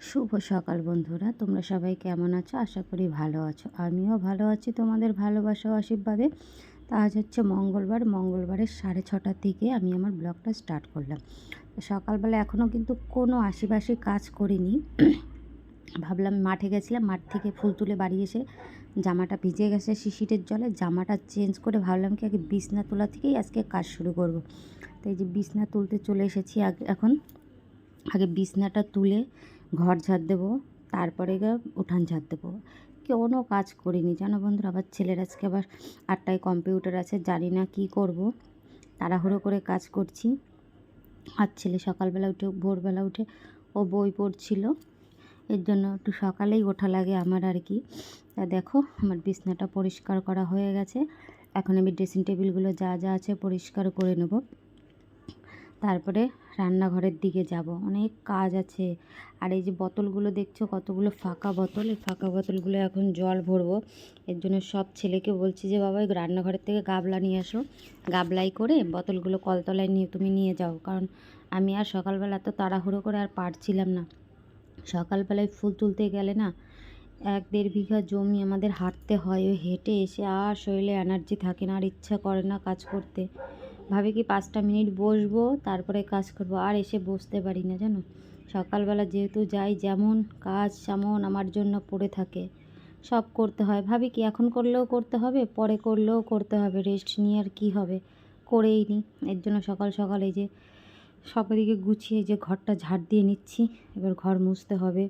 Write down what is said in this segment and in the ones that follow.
শুভ সকাল বন্ধুরা, তোমরা সবাই কেমন আছো? আশা করি ভালো আছো। আমিও ভালো আছি, তোমাদের ভালোবাসা আশীর্বাদে। তা আজ হচ্ছে মঙ্গলবার, মঙ্গলবারের সাড়ে ছটার থেকে আমি আমার ব্লগটা স্টার্ট করলাম। সকালবেলা এখনও কিন্তু কোনো আশিবাসি কাজ করিনি। ভাবলাম মাঠে গেছিলাম, মাঠ থেকে ফুল তুলে বাড়ি এসে জামাটা ভিজে গেছে শিশিরের জলে, জামাটা চেঞ্জ করে ভাবলাম কি আগে বিছনা তোলা থেকেই আজকে কাজ শুরু করব। তো এই যে বিছনা তুলতে চলে এসেছি আগে এখন। আগে বিছনাটা তুলে ঘর ঝাড় দেবো, তারপরে গিয়ে উঠান ঝাড় দেবো। কোনো কাজ করিনি, জানো বন্ধুরা, আবার ছেলের আজকে আবার আটটায় কম্পিউটার আছে, জানি না কি করব। তাড়াহুড়ো করে কাজ করছি। আর ছেলে সকালবেলা উঠে, ভোরবেলা উঠে ও বই পড়ছিল। এর জন্য একটু সকালেই ওঠা লাগে আমার আর কি। তা দেখো, আমার বিছনাটা পরিষ্কার করা হয়ে গেছে। এখন আমি ড্রেসিং টেবিলগুলো যা যা আছে পরিষ্কার করে নেব। তারপরে রান্নাঘরের দিকে যাব। অনেক কাজ আছে। আর এই যে বোতলগুলো দেখছ, কতগুলো ফাঁকা বোতল। এই ফাঁকা বোতলগুলো এখন জল ভরবো। এর জন্য সব ছেলেকে বলছি যে, বাবা রান্নাঘরের থেকে গাবলা নিয়ে আসো। গাবলাই করে বোতলগুলো কলতলায় নিয়ে তুমি নিয়ে যাও। কারণ আমি আর সকালবেলা তো তাড়াহুড়ো করে আর পারছিলাম না। সকালবেলায় ফুল তুলতে গেলে না এক দেড় বিঘা জমি আমাদের হাঁটতে হয়। ওই হেঁটে এসে আর শরীরে এনার্জি থাকে না, আর ইচ্ছা করে না কাজ করতে। ভাবি কি পাঁচটা মিনিট বসবো, তারপরে কাজ করব, আর এসে বসতে পারি না, জানো? সকালবেলা যেহেতু যাই, যেমন কাজ তেমন আমার জন্য পড়ে থাকে। সব করতে হয়। ভাবি কি এখন করলেও করতে হবে, পরে করলেও করতে হবে রেস্ট নিয়ে আর কী হবে? করেই নি। এর জন্য সকাল সকাল এই যে সব দিকে গুছিয়ে যে ঘরটা ঝাড় দিয়ে নিচ্ছি, এবার ঘর মুছতে হবে।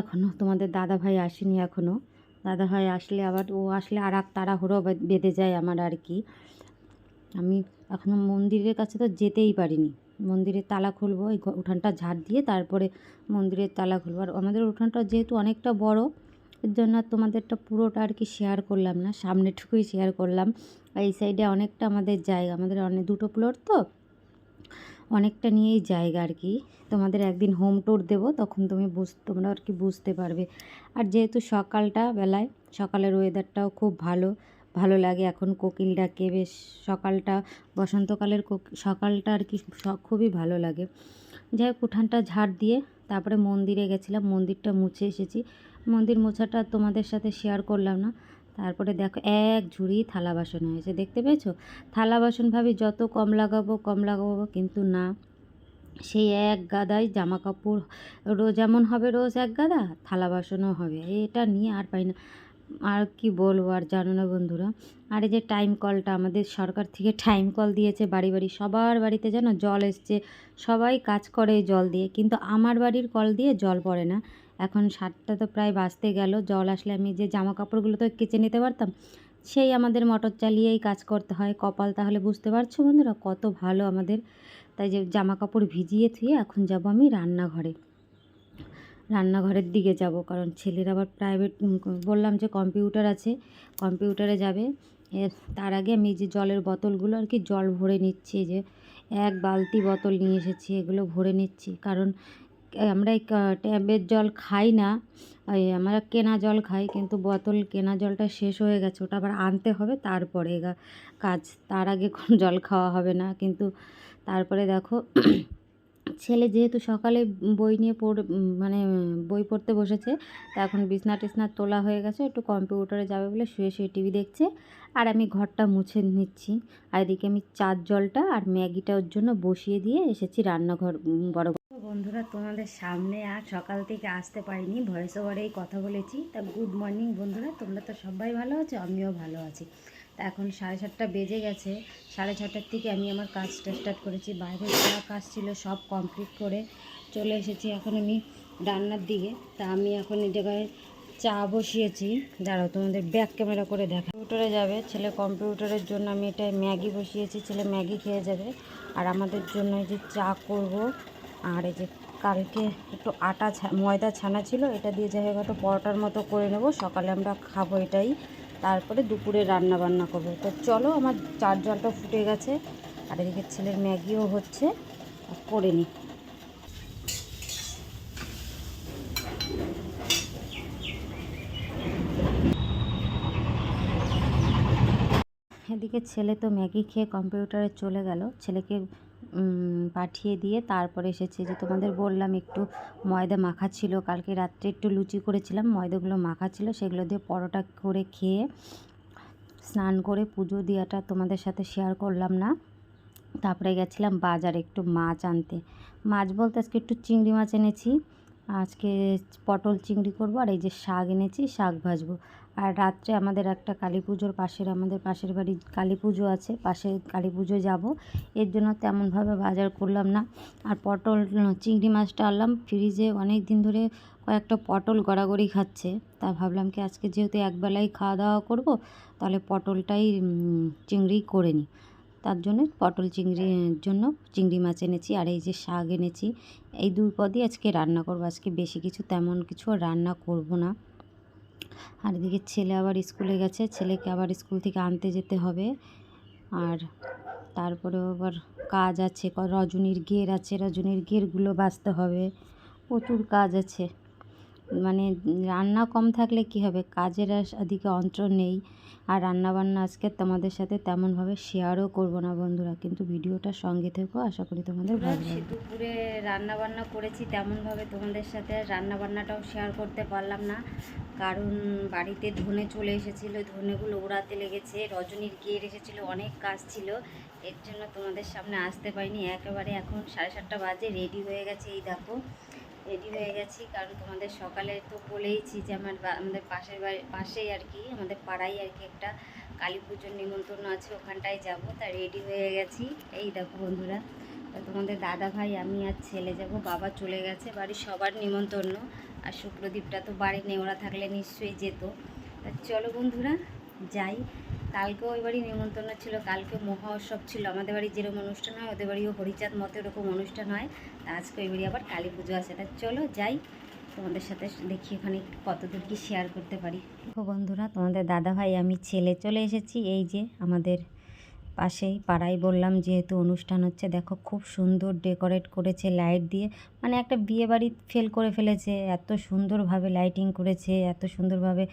এখনও তোমাদের দাদা ভাই আসেনি এখনও দাদা ভাই আসলে আবার, ও আসলে আর এক তাড়াহুড়ো বেঁধে যায় আমার আর কি। আমি এখনও মন্দিরের কাছে তো যেতেই পারিনি। মন্দিরের তালা খুলবো, এই উঠানটা ঝাড় দিয়ে তারপরে মন্দিরের তালা খুলবো। আর আমাদের উঠানটা যেহেতু অনেকটা বড়, এর জন্য তোমাদেরটা পুরোটা আর কি শেয়ার করলাম না। সামনেটুকুই শেয়ার করলাম। এই সাইডে অনেকটা আমাদের জায়গা, আমাদের অনেক দুটো ফ্লোর তো, অনেকটা নিয়েই জায়গা আর কি। তোমাদের একদিন হোম ট্যুর দেবো, তখন তুমি বুঝ তোমরা আর কি বুঝতে পারবে। আর যেহেতু সকালটা বেলায়, সকালের ওয়েদারটাও খুব ভালো ভালো লাগে। এখন কোকিল ডাকে বেশ সকালটা, বসন্তকালের সকালটা আর কি খুবই ভালো লাগে। যাই হোক, উঠানটা ঝাড় দিয়ে তারপরে মন্দিরে গেছিলাম। মন্দিরটা মুছে এসেছি। মন্দির মোছাটা তোমাদের সাথে শেয়ার করলাম না। তারপরে দেখো, এক ঝুড়ি থালা বাসন হয়েছে। দেখতে পেয়েছ? থালা বাসন ভাবি, যত কম লাগাবো কম লাগাবো কিন্তু না। সেই এক গাদায় জামা কাপড়, রোজ যেমন হবে, রোজ এক গাদা থালা বাসনও হবে। এটা নিয়ে আর পাই না। আর কি বলব আর জানো না বন্ধুরা? আর এই যে টাইম কলটা আমাদের সরকার থেকে টাইম কল দিয়েছে বাড়ি বাড়ি। সবার বাড়িতে যেন জল এসছে, সবাই কাজ করে জল দিয়ে। কিন্তু আমার বাড়ির কল দিয়ে জল পড়ে না। এখন সাতটা তো প্রায় বাঁচতে গেল, জল আসলে আমি যে জামা কাপড়গুলো তো কেচে নিতে পারতাম, সেই আমাদের মোটর চালিয়েই কাজ করতে হয়। কপাল তাহলে বুঝতে পারছ বন্ধুরা? কত ভালো আমাদের। তাই যে জামা কাপড় ভিজিয়ে থুয়ে এখন যাব আমি রান্নাঘরে। রান্নাঘরের দিকে যাব, কারণ ছেলের আবার প্রাইভেট বললাম যে কম্পিউটার আছে কম্পিউটারে যাবে। তার আগে আমি যে জলের বোতলগুলো আর কি জল ভরে নিচ্ছি যে এক বালতি বোতল নিয়ে এসেছি, এগুলো ভরে নিচ্ছি। কারণ আমরা এই ট্যাপের জল খাই না আমরা কেনা জল খাই, কিন্তু বোতল কেনা জলটা শেষ হয়ে গেছে, ওটা আবার আনতে হবে, তারপরে কাজ, তার আগে কোনো জল খাওয়া হবে না। কিন্তু তারপরে দেখো ছেলে যেহেতু সকালে বই নিয়ে পড় মানে বই পড়তে বসেছে, তা এখন বিছনা টিছনা তোলা হয়ে গেছে, একটু কম্পিউটারে যাবে বলে শুয়ে শুয়ে টিভি দেখছে, আর আমি ঘরটা মুছে নিচ্ছি। আর এদিকে আমি চার জলটা আর ম্যাগিটা ওর জন্য বসিয়ে দিয়ে এসেছি রান্নাঘর বড় বন্ধুরা, তোমাদের সামনে আর সকাল থেকে আসতে পারিনি ভয়েস ওভারেই কথা বলেছি। তা গুড মর্নিং বন্ধুরা, তোমরা তো সবাই ভালো আছো, আমিও ভালো আছি। এখন সাড়ে সাতটা বেজে গেছে। সাড়ে ছটার থেকে আমি আমার কাজটা স্টার্ট করেছি। বাইরে যা কাজ ছিল, সব কমপ্লিট করে চলে এসেছি এখন আমি রান্নার দিকে। তা আমি এখন এই জায়গায় চা বসিয়েছি। দাঁড়াও, তোমাদের ব্যাক ক্যামেরা করে দেখা কম্পিউটারে যাবে, ছেলে কম্পিউটারের জন্য আমি এটা ম্যাগি বসিয়েছি, ছেলে ম্যাগি খেয়ে যাবে। আর আমাদের জন্য এই যে চা করব, আর এই যে কালকে একটু আটা ছা- ময়দা ছানা ছিল, এটা দিয়ে যাই হোক পরোটার মতো করে নেব। সকালে আমরা খাব এটাই। তারপরে দুপুরে রান্না বান্না করব। তো চলো, আমার চার জলটা ফুটে গেছে। আর এদিকে ছেলের ম্যাগিও হচ্ছে। করে নিই এদিকে ছেলে তো ম্যাগি খেয়ে কম্পিউটারে চলে গেল। ছেলেকে পাঠিয়ে দিয়ে তারপরে এসেছে যে তোমাদের বললাম একটু ময়দা মাখা ছিল, কালকে রাত্রে একটু লুচি করেছিলাম, ময়দাগুলো মাখা ছিল, সেগুলো দিয়ে পরোটা করে খেয়ে স্নান করে পুজো দেওয়াটা তোমাদের সাথে শেয়ার করলাম না। তারপরে গেছিলাম বাজারে একটু মাছ আনতে। মাছ বলতে আজকে একটু চিংড়ি মাছ এনেছি। আজকে পটল চিংড়ি করব আর এই যে শাক এনেছি, শাক ভাজবো। আর রাত্রে আমাদের একটা কালী পুজোর পাশের, আমাদের পাশের বাড়ি কালী পুজো আছে, পাশে কালী পুজো যাব। এর জন্য তেমনভাবে বাজার করলাম না। আর পটল, চিংড়ি মাছটা আনলাম, ফ্রিজে অনেক দিন ধরে কয়েকটা পটল গড়াগড়ি খাচ্ছে। তা ভাবলাম কি আজকে যেহেতু একবেলাই খাওয়া দাওয়া করব, তাহলে পটলটাই চিংড়ি করে নিই। তার জন্য পটল চিংড়ির জন্য চিংড়ি মাছ এনেছি আর এই যে শাক এনেছি। এই দুই পদই আজকে রান্না করব। আজকে বেশি কিছু তেমন কিছু রান্না করব না। আর এদিকে ছেলে আবার স্কুলে গেছে। ছেলেকে আবার স্কুল থেকে আনতে যেতে হবে। আর তারপরেও আবার কাজ আছে। রজনীর গের আছে। রজনীর গেরগুলো বাছতে হবে। প্রচুর কাজ আছে। মানে রান্না কম থাকলে কি হবে? কাজের এদিকে অন্তর নেই। আর রান্না বান্না আজকে তোমাদের সাথে তেমনভাবে শেয়ারও করব না বন্ধুরা। কিন্তু ভিডিওটা সঙ্গে থেকেও আশা করি তোমাদের ভালো লাগবে। দুপুরে রান্না বান্না করেছি তেমনভাবে তোমাদের সাথে। রান্না বান্নাটাও শেয়ার করতে পারলাম না। কারণ বাড়িতে ধনে চলে এসেছিল। ধনেগুলো ওড়াতে লেগেছে। রজনীর গিয়ে এসেছিল। অনেক কাজ ছিল। এর জন্য তোমাদের সামনে আসতে পারিনি। একেবারে এখন সাড়ে সাতটা বাজে রেডি হয়ে গেছে এই দেখো। রেডি হয়ে গেছি। কারণ তোমাদের সকালে তো বলেইছি যে আমার আমাদের পাশের বাড়ি, পাশেই আর কি, আমাদের পাড়ায় আর কি একটা কালী পুজোর নিমন্ত্রণ আছে, ওখানটায় যাব। তা রেডি হয়ে গেছি। এই দেখো বন্ধুরা, তা তোমাদের দাদা ভাই, আমি আর ছেলে যাব, বাবা চলে গেছে বাড়ির সবার নিমন্ত্রণ। আর শুক্রদীপটা তো বাড়ি নেই ওরা থাকলে নিশ্চয়ই যেত। তা চলো বন্ধুরা, যাই। কালকেও ওই বাড়ি নিমন্ত্রণ ছিল, কালকে মহোৎসব ছিল। আমাদের বাড়ি যেরকম অনুষ্ঠান হয়, ওদের বাড়িও হরিচাঁদ মতো এরকম অনুষ্ঠান হয়। তা আজকে ওই বাড়ি আবার কালী পুজো আছে। তা চলো যাই, তোমাদের সাথে দেখি ওখানে কতদূর কি শেয়ার করতে পারি। বন্ধুরা, তোমাদের দাদা ভাই আমি ছেলে, চলে এসেছি। এই যে আমাদের পাশেই পাড়ায় বললাম, যেহেতু অনুষ্ঠান হচ্ছে, দেখো খুব সুন্দর ডেকোরেট করেছে লাইট দিয়ে। মানে একটা বিয়ে বাড়ি ফেল করে ফেলেছে, এত সুন্দরভাবে লাইটিং করেছে, এত সুন্দরভাবে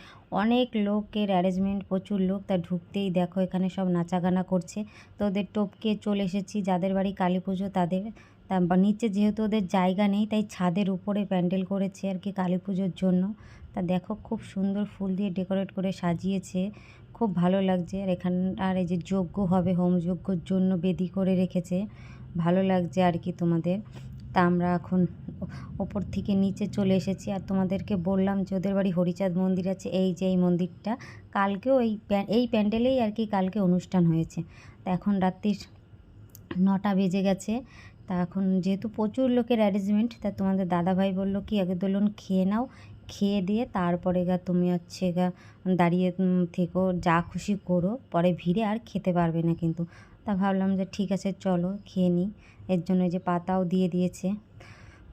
অনেক লোকের অ্যারেঞ্জমেন্ট প্রচুর লোক তা ঢুকতেই দেখো এখানে সব নাচাগানা করছে। তো ওদের টপকে চলে এসেছি, যাদের বাড়ি কালী পুজো তাদের, তা বা নিচে যেহেতু ওদের জায়গা নেই, তাই ছাদের উপরে প্যান্ডেল করেছে আর কি কালী পুজোর জন্য। তা দেখো খুব সুন্দর ফুল দিয়ে ডেকোরেট করে সাজিয়েছে। খুব ভালো লাগছে। আর এখান, আর এই যে যজ্ঞ হবে, হোম যজ্ঞর জন্য বেদি করে রেখেছে, ভালো লাগছে আর কি তোমাদের। তা আমরা এখন ওপর থেকে নিচে চলে এসেছি। আর তোমাদেরকে বললাম যে ওদের বাড়ি হরিচাঁদ মন্দির আছে, এই যে এই মন্দিরটা। কালকেও এই এই প্যান্ডেলেই আর কি কালকে অনুষ্ঠান হয়েছে। তা এখন রাত্রির নটা বেজে গেছে। তা এখন যেহেতু প্রচুর লোকের অ্যারেঞ্জমেন্ট তা তোমাদের দাদাভাই বলল কি, আগে দোলন খেয়ে নাও খেয়ে দিয়ে তারপরে গা তুমি হচ্ছে গা দাঁড়িয়ে থেকো, যা খুশি করো, পরে ভিড়ে আর খেতে পারবে না কিন্তু। তা ভাবলাম যে ঠিক আছে, চলো খেয়ে নিই। এর জন্য যে পাতাও দিয়ে দিয়েছে।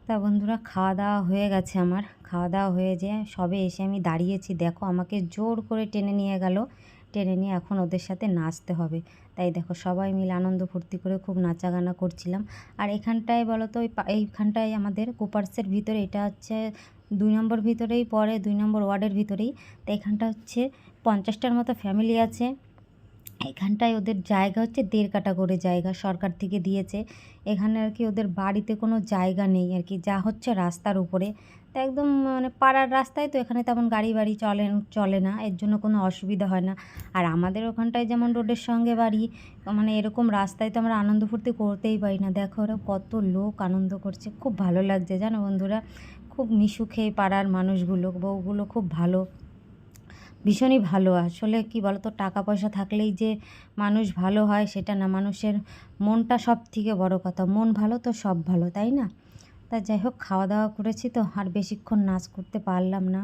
তা বন্ধুরা, খাওয়া দাওয়া হয়ে গেছে আমার। খাওয়া দাওয়া হয়ে যে সবে এসে আমি দাঁড়িয়েছি। দেখো, আমাকে জোর করে টেনে নিয়ে গেল। টেনে নিয়ে এখন ওদের সাথে নাচতে হবে। তাই দেখো, সবাই মিলে আনন্দ ফুর্তি করে খুব নাচাগানা করছিলাম। আর এখানটায় বলো তো এইখানটায় আমাদের কুপার্সের ভিতরে, এটা হচ্ছে দুই নম্বর ভিতরেই পড়ে, দুই নম্বর ওয়ার্ডের ভিতরেই। তো এখানটা হচ্ছে পঞ্চাশটার মতো ফ্যামিলি আছে। এখানটায় ওদের জায়গা হচ্ছে দেড় কাটা করে জায়গা, সরকার থেকে দিয়েছে। এখানে আর কি ওদের বাড়িতে কোনো জায়গা নেই আর কি, যা হচ্ছে রাস্তার উপরে। তো একদম মানে পাড়ার রাস্তায় তো এখানে তেমন গাড়ি বাড়ি চলে চলে না। এর জন্য কোনো অসুবিধা হয় না। আর আমাদের ওখানটায় যেমন রোডের সঙ্গে বাড়ি মানে এরকম রাস্তায় তো আমরা আনন্দ ফুর্তি করতেই পারি না। দেখো ওরা কত লোক আনন্দ করছে। খুব ভালো লাগছে। জানো বন্ধুরা? খুব মিশুখে পাড়ার মানুষগুলো, বউগুলো খুব ভালো। ভীষণই ভালো। আসলে কি বলতো? টাকা পয়সা থাকলেই যে মানুষ ভালো হয়, সেটা না। মানুষের মনটা সব থেকে বড় কথা। মন ভালো তো সব ভালো, তাই না? তা যাই হোক খাওয়া দাওয়া করেছি তো, আর বেশিক্ষণ নাচ করতে পারলাম না।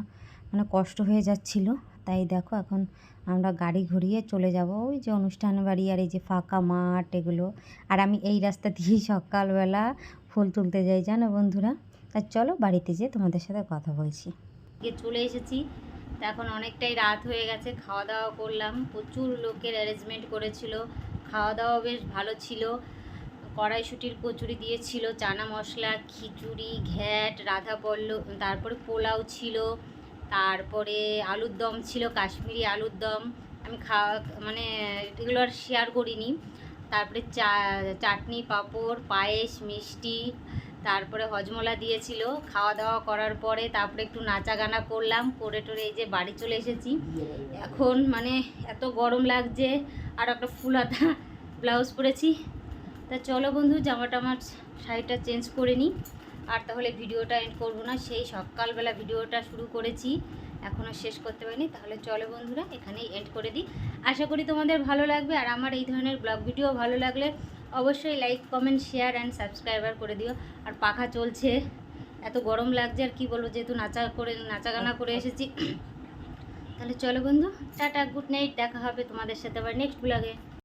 মানে কষ্ট হয়ে যাচ্ছিল। তাই দেখো, এখন আমরা গাড়ি ঘুরিয়ে চলে যাব। ওই যে অনুষ্ঠান বাড়ি আর এই যে ফাঁকা মাঠ এগুলো। আর আমি এই রাস্তা দিয়েই সকালবেলা ফুল তুলতে যাই, জানো বন্ধুরা? তা চলো, বাড়িতে যেয়ে তোমাদের সাথে কথা বলছি। চলে এসেছি। তো এখন অনেকটাই রাত হয়ে গেছে খাওয়া দাওয়া করলাম। প্রচুর লোকের অ্যারেঞ্জমেন্ট করেছিল। খাওয়া দাওয়া বেশ ভালো ছিল। কড়াইশুটির কচুরি দিয়েছিল, চানা মশলা, খিচুড়ি, ঘ্যাট, রাধা পল্লব তারপরে পোলাও ছিল, তারপরে আলুর দম ছিল, কাশ্মীরি আলুর দম। আমি খাওয়া মানে এগুলো আর শেয়ার করিনি। তারপরে চা, চাটনি, পাঁপড়, পায়েস, মিষ্টি, তারপরে হজমলা দিয়েছিল। খাওয়া দাওয়া করার পরে তারপরে একটু নাচা গানা করলাম, করে টোরে এই যে বাড়ি চলে এসেছি। এখন মানে এত গরম লাগছে, আর একটা ফুল হাতা ব্লাউজ পরেছি। তা চলো বন্ধু জামাটা আমার শাড়িটা চেঞ্জ করে নিই। আর তাহলে ভিডিওটা এন্ড করব না। সেই সকালবেলা ভিডিওটা শুরু করেছি এখনও শেষ করতে পারিনি। তাহলে চলো বন্ধুরা, এখানেই এন্ড করে দিই। আশা করি তোমাদের ভালো লাগবে। আর আমার এই ধরনের ব্লগ ভিডিও ভালো লাগলে অবশ্যই like comment share and subscriber করে দিও। আর পাখা চলছে, এত গরম লাগছে, আর কি বলব, যেহেতু নাচা করে নাচা গানা করে এসেছি। তাহলে চলো বন্ধু, টাটা গুড নাইট দেখা হবে তোমাদের সাথে আবার নেক্সট ব্লগে